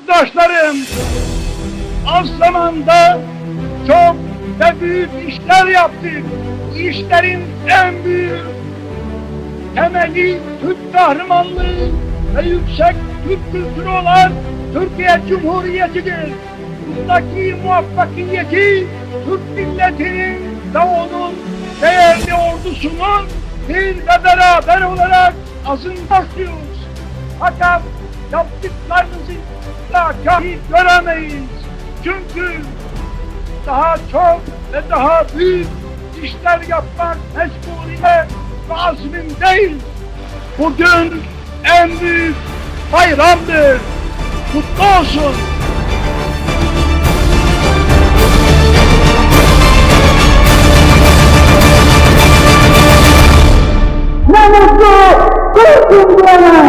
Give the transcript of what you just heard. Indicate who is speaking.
Speaker 1: Yurttaşlarım, az zamanda çok ve büyük işler yaptık. Bu işlerin en büyük temeli Türk kahramanlığı ve yüksek Türk kültürü olan Türkiye Cumhuriyeti'dir. Bundaki muvaffakiyeti Türk milletinin ve onun değerli ordusunun bir ve beraber olarak azınlaşıyoruz. Fakat yaptıklarınızı kahi göremeyiz. Çünkü daha çok ve daha büyük işler yapmak mecburiyet ve azmindeyiz. Bugün en büyük bayramdır. Kutlu olsun.
Speaker 2: Ne mutlu Türk'üm diyene.